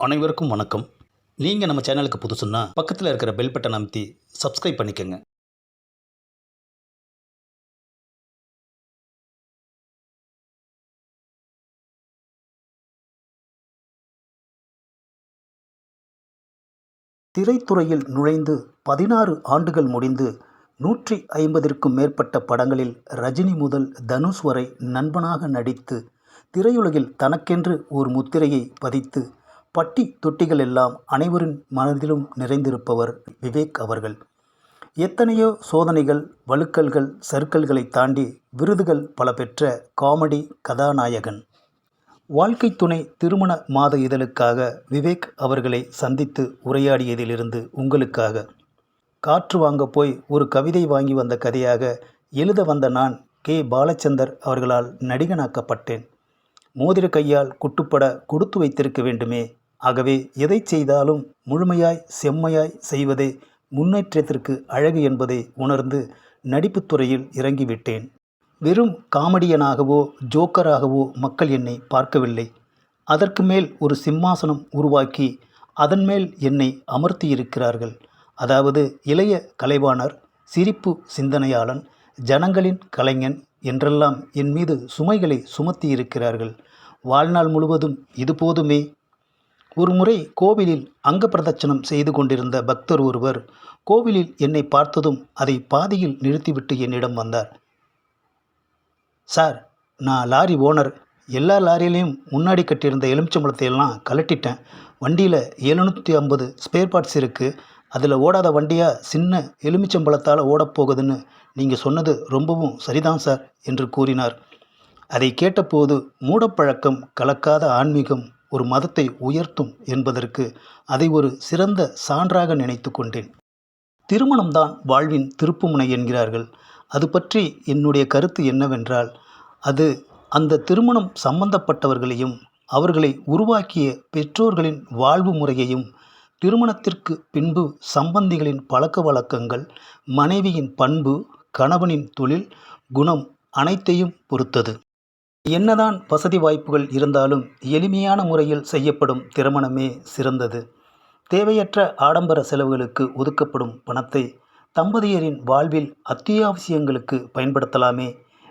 அனைவருக்கும் வணக்கம். நீங்கள் நம்ம சேனலுக்கு புதுசுன்னா பக்கத்தில் இருக்கிற பெல் பட்டன் அமைத்தி சப்ஸ்கிரைப் பண்ணிக்கோங்க. திரைத்துறையில் நுழைந்து பதினாறு ஆண்டுகள் முடிந்து நூற்றி ஐம்பதிற்கும் மேற்பட்ட படங்களில் ரஜினி முதல் தனுஷ் வரை நண்பனாக நடித்து திரையுலகில் தனக்கென்று ஒரு முத்திரையை பதித்து பட்டி தொட்டிகள் எல்லாம் அனைவரின் மனதிலும் நிறைந்திருப்பவர் விவேக் அவர்கள். எத்தனையோ சோதனைகள் வழுக்கல்கள் சர்க்கல்களை தாண்டி விருதுகள் பல பெற்ற காமெடி கதாநாயகன். வாழ்க்கை துணை திருமண மாத இதழுக்காக விவேக் அவர்களை சந்தித்து உரையாடியதிலிருந்து உங்களுக்காக. காற்று வாங்க போய் ஒரு கவிதை வாங்கி வந்த கதையாக எழுத வந்த நான் கே. பாலச்சந்தர் அவர்களால் நடிகனாக்கப்பட்டேன். மோதிர கையால் குட்டுப்பட கொடுத்து வைத்திருக்க வேண்டுமே ஆகவே எதை செய்தாலும் முழுமையாய் செம்மையாய் செய்வதே முன்னேற்றத்திற்கு அழகு என்பதை உணர்ந்து நடிப்புத் துறையில் இறங்கிவிட்டேன். வெறும் காமெடியனாகவோ ஜோக்கராகவோ மக்கள் என்னை பார்க்கவில்லை. அதற்கு மேல் ஒரு சிம்மாசனம் உருவாக்கி அதன் மேல் என்னை அமர்த்தியிருக்கிறார்கள். அதாவது இளைய கலைவாணர் சிரிப்பு சிந்தனையாளன் ஜனங்களின் கலைஞன் என்றெல்லாம் என் மீது சுமைகளை சுமத்தி இருக்கிறார்கள் வாழ்நாள் முழுவதும் இது போதுமே ஒரு முறை கோவிலில் அங்க பிரதட்சணம் செய்து கொண்டிருந்த பக்தர் ஒருவர் கோவிலில் என்னை பார்த்ததும் அதை பாதியில் நிறுத்திவிட்டு என்னிடம் வந்தார். சார் நான் லாரி ஓனர். எல்லா லாரியிலையும் முன்னாடி கட்டியிருந்த எலுமிச்சம்பழத்தை எல்லாம் கலட்டிட்டேன் வண்டியில் எழுநூற்றி ஐம்பது ஸ்பேர் பார்ட்ஸ் இருக்குது அதில் ஓடாத வண்டியாக சின்ன எலுமிச்சம்பழத்தால் ஓடப்போகுதுன்னு நீங்கள் சொன்னது ரொம்பவும் சரிதான் சார் என்று கூறினார். அதை கேட்டபோது மூடப்பழக்கம் கலக்காத ஆன்மீகம் ஒரு மதத்தை உயர்த்தும் என்பதற்கு அதை ஒரு சிறந்த சான்றாக நினைத்து கொண்டேன். திருமணம்தான் வாழ்வின் திருப்புமுனை என்கிறார்கள். அது பற்றி என்னுடைய கருத்து என்னவென்றால் அது அந்த திருமணம் சம்பந்தப்பட்டவர்களையும் அவர்களை உருவாக்கிய பெற்றோர்களின் வாழ்வு முறையையும் திருமணத்திற்கு பின்பு சம்பந்திகளின் பழக்க வழக்கங்கள் மனைவியின் பண்பு கணவனின் தொழில் குணம் அனைத்தையும் பொறுத்தது. என்னதான் வசதி வாய்ப்புகள் இருந்தாலும் எளிமையான முறையில் செய்யப்படும் திருமணமே சிறந்தது. தேவையற்ற ஆடம்பர செலவுகளுக்கு ஒதுக்கப்படும் பணத்தை தம்பதியரின் வாழ்வில் அத்தியாவசியங்களுக்கு பயன்படுத்தலாமே.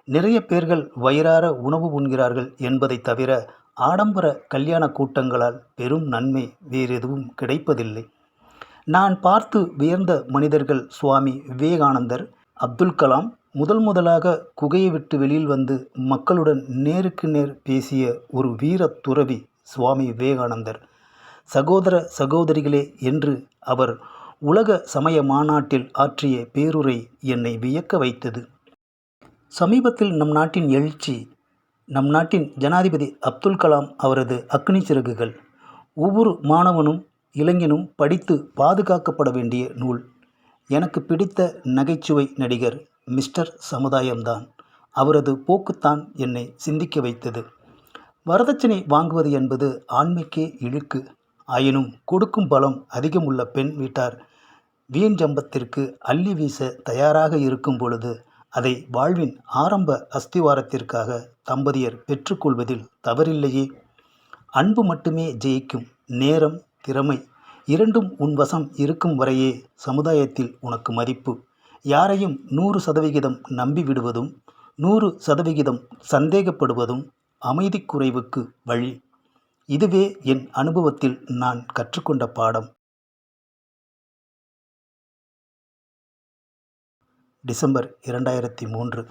நிறைய பேர்கள் வயிறார உணவு உண்கிறார்கள் என்பதை தவிர ஆடம்பர கல்யாண கூட்டங்களால் பெரும் நன்மை வேறெதுவும் கிடைப்பதில்லை. நான் பார்த்து வியர்ந்த மனிதர்கள் சுவாமி விவேகானந்தர் அப்துல் கலாம் முதல் முதலாக குகையை விட்டு வெளியில் வந்து மக்களுடன் நேருக்கு நேர் பேசிய ஒரு வீர துறவி சுவாமி விவேகானந்தர். சகோதர சகோதரிகளே என்று அவர் உலக சமய மாநாட்டில் ஆற்றிய பேருரை என்னை வியக்க வைத்தது. சமீபத்தில் நம் நாட்டின் எழுச்சி நம் நாட்டின் ஜனாதிபதி அப்துல் கலாம் அவரது அக்னி சிறகுகள் ஒவ்வொரு மாணவனும் இளைஞனும் படித்து பாதுகாக்கப்பட வேண்டிய நூல். எனக்கு பிடித்த நகைச்சுவை நடிகர் மிஸ்டர் சமுதாயம்தான். அவரது போக்குத்தான் என்னை சிந்திக்க வைத்தது. வரதட்சணை வாங்குவது என்பது ஆண்மைக்கே இழுக்கு. ஆயினும் கொடுக்கும் பலம் அதிகமுள்ள பெண் வீட்டார் வீண் ஜம்பத்திற்கு அள்ளி வீச தயாராக இருக்கும் பொழுது அதை வாழ்வின் ஆரம்ப அஸ்திவாரத்திற்காக தம்பதியர் பெற்றுக்கொள்வதில் தவறில்லையே. அன்பு மட்டுமே ஜெயிக்கும் நேரம் திறமை இரண்டும் உன் வசம் இருக்கும் வரையே சமுதாயத்தில் உனக்கு மதிப்பு. யாரையும் நூறு சதவிகிதம் நம்பி விடுவதும் நூறு சதவிகிதம் சந்தேகப்படுவதும் அமைதி குறைவுக்கு வழி. இதுவே என் அனுபவத்தில் நான் கற்றுக்கொண்ட பாடம். டிசம்பர் இரண்டாயிரத்தி மூன்று.